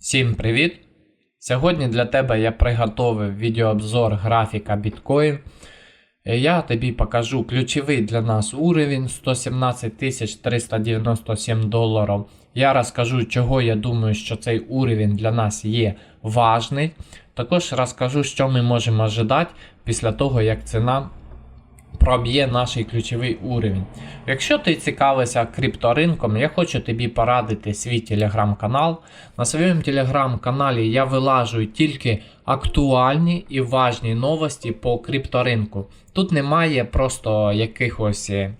Всім привіт! Сьогодні для тебе я приготовив відеообзор графіка Bitcoin. Е, Я тобі покажу ключовий для нас уровень 117 397 доларів. Я розкажу, чого я думаю, що цей уровень для нас є важний. Також розкажу, що ми можемо ожидати після того, як ціна проб'є наш ключовий уровень. Якщо ти цікавишся крипторинком, я хочу тобі порадити свій телеграм-канал. На своєму телеграм-каналі я вилажую тільки актуальні і важні новості по крипторинку. Тут немає просто якихось е,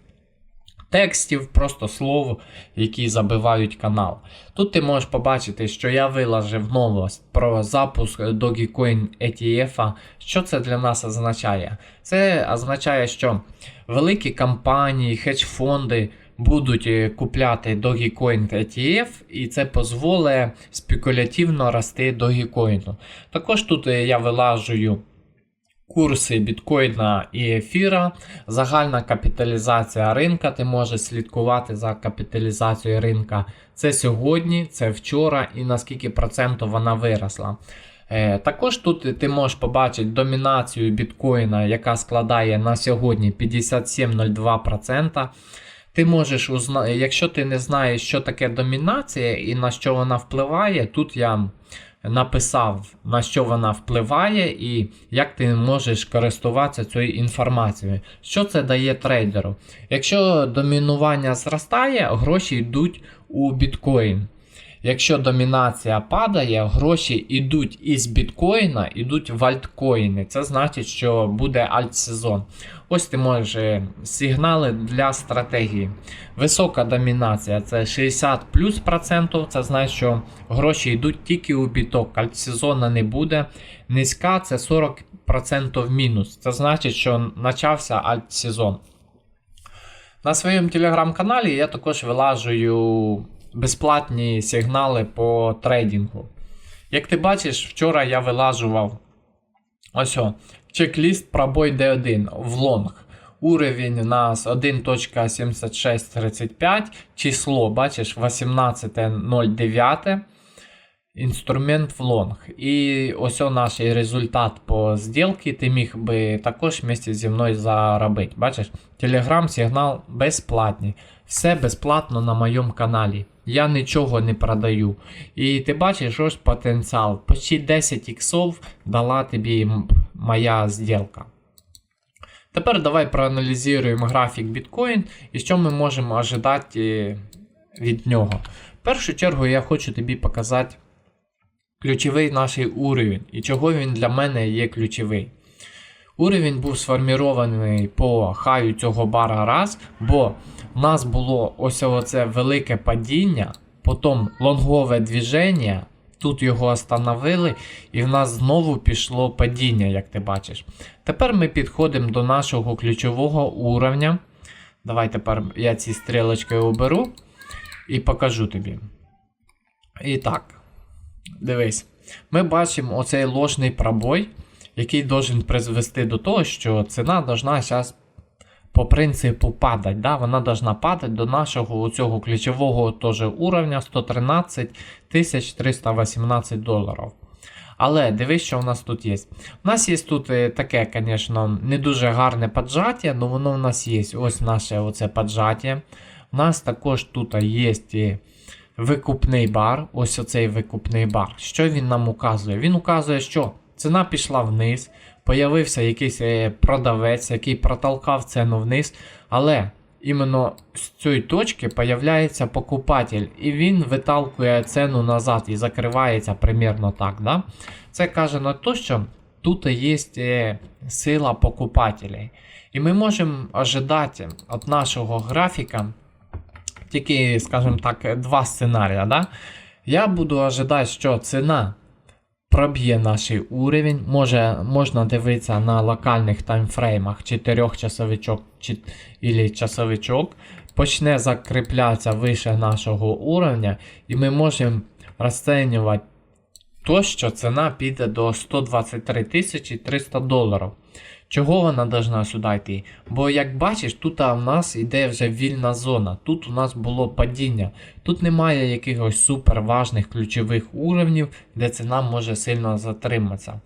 текстів, просто слов, які забивають канал. Тут ти можеш побачити, що я виложив новость про запуск Dogecoin ETF. Що це для нас означає? Це означає, що великі компанії, хедж-фонди будуть е, купляти Dogecoin ETF, і це дозволить спекулятивно рости Dogecoin. Також тут е, я вилажую курси біткоїна і ефіра, загальна капіталізація ринка. Ти можеш слідкувати за капіталізацією ринка. Це сьогодні, це вчора, і наскільки проценту вона виросла. Е, Також тут ти можеш побачити домінацію біткоїна, яка складає на сьогодні 57,02%. Ти можеш узна... Якщо ти не знаєш, що таке домінація і на що вона впливає, тут я написав, на що вона впливає, і як ти можеш користуватися цією інформацією. Що це дає трейдеру? Якщо домінування зростає, гроші йдуть у біткоін. Якщо домінація падає, гроші йдуть із біткоїна, йдуть в альткоїни. Це значить, що буде альтсезон. Ось ти можеш е, сигнали для стратегії. Висока домінація це 60 плюс процентів. Це значить, що гроші йдуть тільки у біток. Альтсезону не буде. Низька це 40% мінус. Це значить, що почався альтсезон. На своєму телеграм-каналі я також вилажую безплатні сигнали по трейдингу. Як ти бачиш, вчора я вилажував ось о, чек-ліст пробой D1 в лонг. Уровень у нас 1.7635, число, бачиш, 18.09. Інструмент в лонг. І ось наш результат по зділці ти міг би також вместе зі мною заробити. Бачиш, телеграм-сигнал безплатний. Все безплатно на моєму каналі. Я нічого не продаю. І ти бачиш ось потенціал. Почти 10 іксов дала тобі моя зділка. Тепер давай проаналізуємо графік біткоін і що ми можемо ожидати від нього. В першу чергу я хочу тобі показати ключовий наш уровень і чого він для мене є ключовий. Уровень був сформірований по хаю цього бара раз, бо в нас було ось оце велике падіння, потім лонгове движення, тут його остановили, і в нас знову пішло падіння, як ти бачиш. Тепер ми підходимо до нашого ключового уровня. Давай тепер я ці стрілочки оберу і покажу тобі. І так, дивись, ми бачимо оцей ложний пробой, який должен призвести до того, що ціна должна зараз по принципу падати. Да? Вона должна падати до нашого цього ключового теж уровня 113 318 доларів. Але дивись, що у нас тут є. У нас є тут е, таке, звісно, не дуже гарне поджаття, але воно у нас є. Ось наше оце поджаття. У нас також тут є е, викупний бар. Ось оцей викупний бар. Що він нам указує? Він указує, що ціна пішла вниз, появився якийсь е, продавець, який протолкав ціну вниз. Але іменно з цієї точки появляється покупатель, і він виталкує ціну назад і закривається примерно так. Да? Це каже на те, що тут є е, сила покупателей. І ми можемо ожидати від нашого графіка тільки, скажімо так, два сценарії. Да? Я буду ожидати, що ціна проб'є наш уровень. Може, можна дивитися на локальних таймфреймах 4 часовичок чи, часовичок. Почне закріплятися вище нашого уровня, і ми можемо розцінювати то, що ціна піде до 123 300 доларів. Чого вона должна сюди йти? Бо як бачиш, тут в нас йде вже вільна зона. Тут у нас було падіння. Тут немає якихось суперважних ключових уровнів, де ціна може сильно затриматися.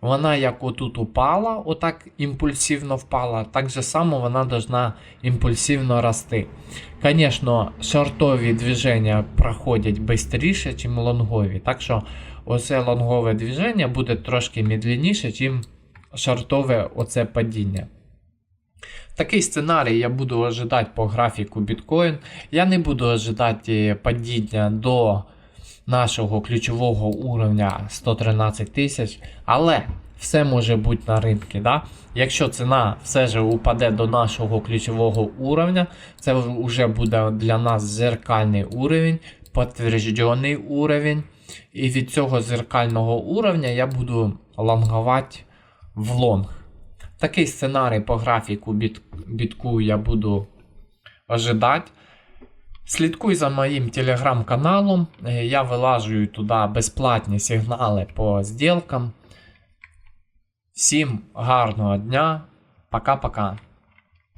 Вона як отут упала, отак імпульсивно впала, так же само вона должна імпульсивно рости. Звісно, шортові движення проходять швидше, ніж лонгові. Так що оце лонгове движення буде трошки медленніше, ніж шортове оце падіння. Такий сценарій я буду ожидати по графіку біткоін. Я не буду ожидати падіння до нашого ключового уровня 113 тисяч, але все може бути на ринку. Да? Якщо ціна все ж упаде до нашого ключового уровня, це вже буде для нас зеркальний уровень, підтверджений уровень. І від цього зеркального уровня я буду лонговати в лонг. Такий сценарій по графіку біт, бітку я буду ожидати. Слідкуй за моїм телеграм-каналом. Е, Я вилажую туди безплатні сигнали по зділкам. Всім гарного дня. Пока-пока.